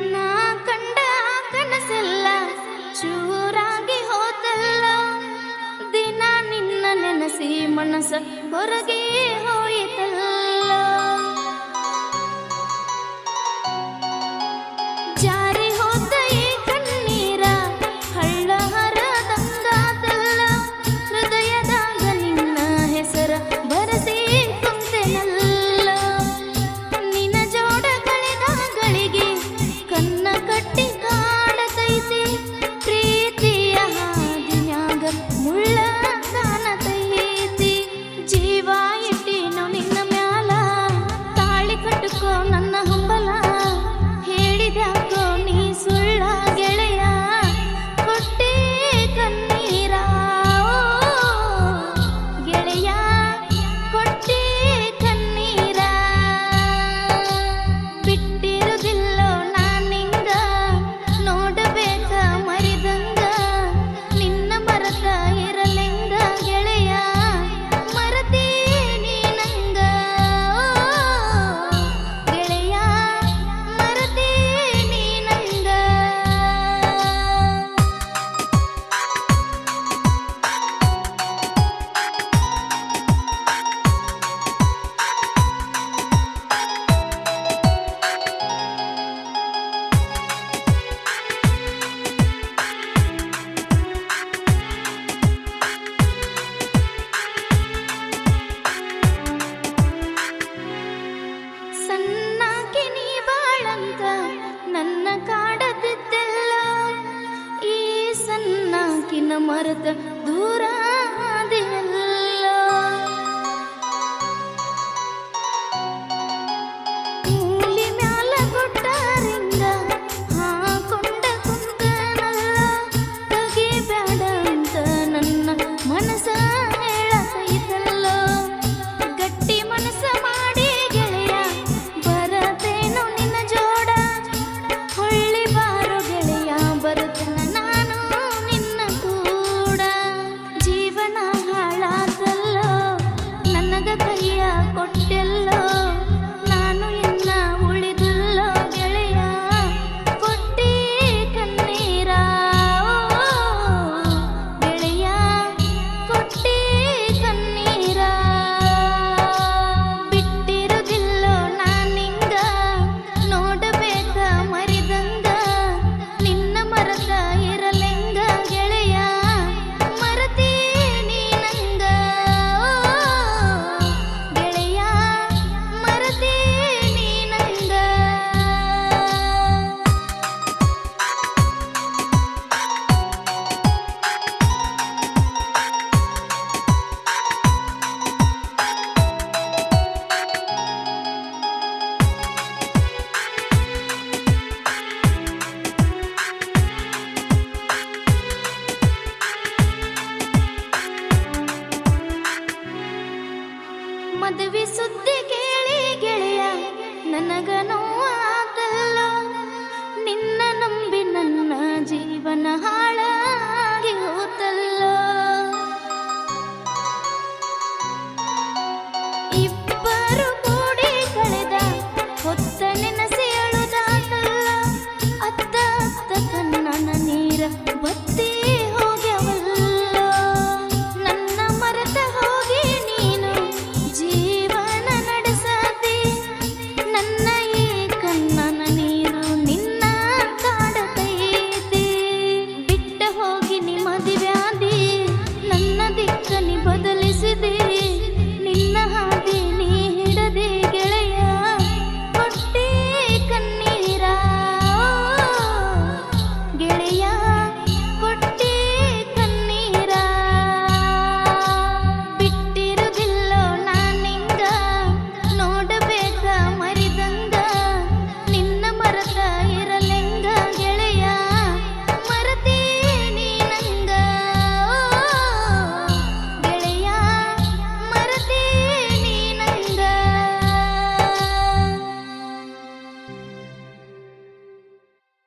ನಾ ಕಂಡ ಕನಸಲ್ಲ ಚೂರಾಗಿ ಹೋತಲ್ಲ. ದಿನ ನಿನ್ನ ನೆನಸಿ ಮನಸ್ಸ ಹೊರಗೆ ಹೋಯಿತಲ್ಲ. ಮರೆತ ದೂರ